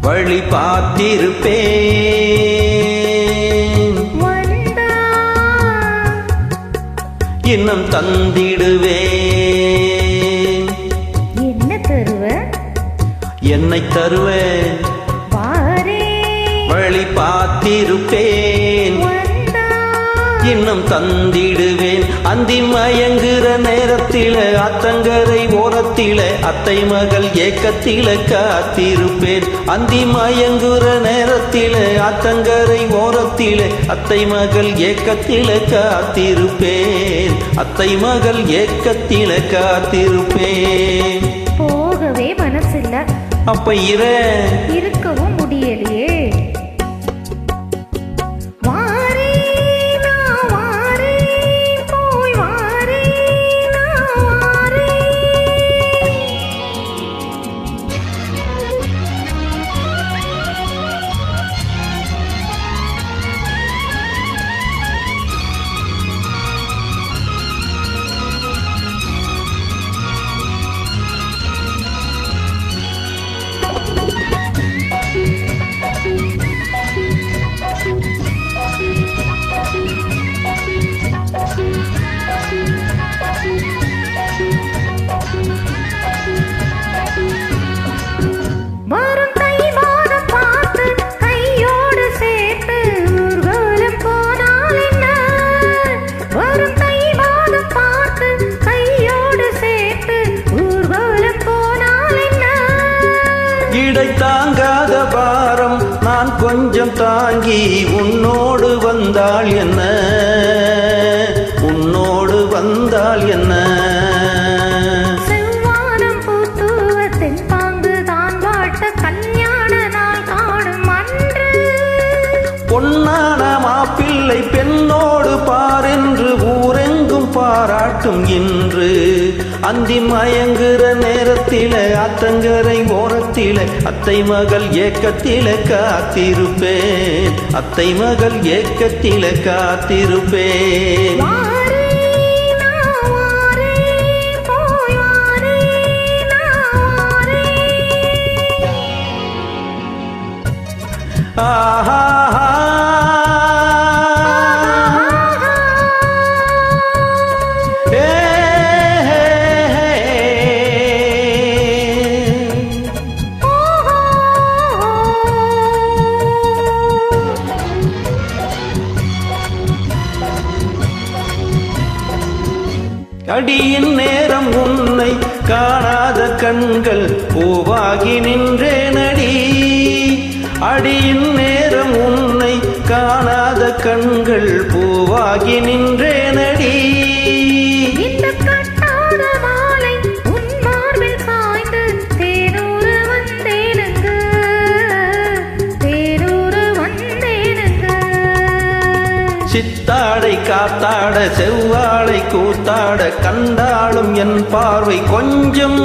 வழி பார்த்திருப்பேன். வந்தா. இன்னும் தந்திடுவேன். என்ன தருவ? என்னை தருவேன் வழி பார்த்திருப்பேன். இன்னும் தந்திடுவேன். அந்தி மயங்குற நேரத்தில அத்தங்கரை ஓரத்தில அத்தை மகள் ஏக்கத்தில காத்திருப்பேன். அந்தி மயங்குற நேரத்தில அத்தங்கரை ஓரத்தில அத்தை மகள் ஏக்கத்தில காத்திருப்பேன். அத்தை மகள் ஏக்கத்தில காத்திருப்பேன். போகவே மனசில்ல. அப்ப இர. இருக்கவும் முடியலையே. தாங்காத பாரம் நான் கொஞ்சம் தாங்கி உன்னோடு வந்தால் என்ன? உன்னோடு வந்தால் என்ன? பொன்னான மாப்பிள்ளை பெண்ணோடு பாரென்று ஊரெங்கும் பாராட்டும் இன்று. அந்தி மயங்குற நேரத்தில அத்தங்கரை ஓரத்தில அத்தை மகள் ஏக்கத்தில காத்திருப்பேன். அத்தை மகள் ஏக்கத்தில காத்திருப்பேன். ஆஹா. அடியின் நேரம் உன்னை காணாத கண்கள் பூவாகி நின்றேனடி. அடியின் நேரம் உன்னை காணாத கண்கள் பூவாகி நின்றேனடி. சித்தாடை காத்தாட செவ்வாழை கூத்தாட கண்டாலும் என் பார்வை கொஞ்சம்.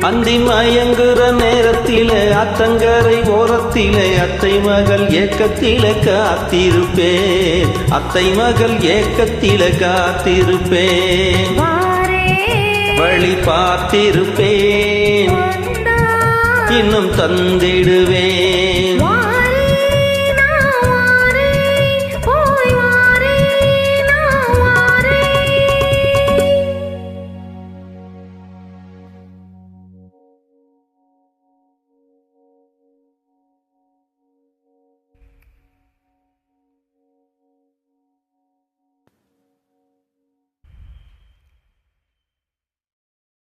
அந்தி மயங்குற நேரத்திலே அத்தங்கரை ஓரத்திலே அத்தை மகள் ஏக்கத்தில காத்திருப்பேன். அத்தை மகள் ஏக்கத்தில காத்திருப்பேன். வழி பார்த்திருப்பேன். இன்னும் தந்திடுவேன்.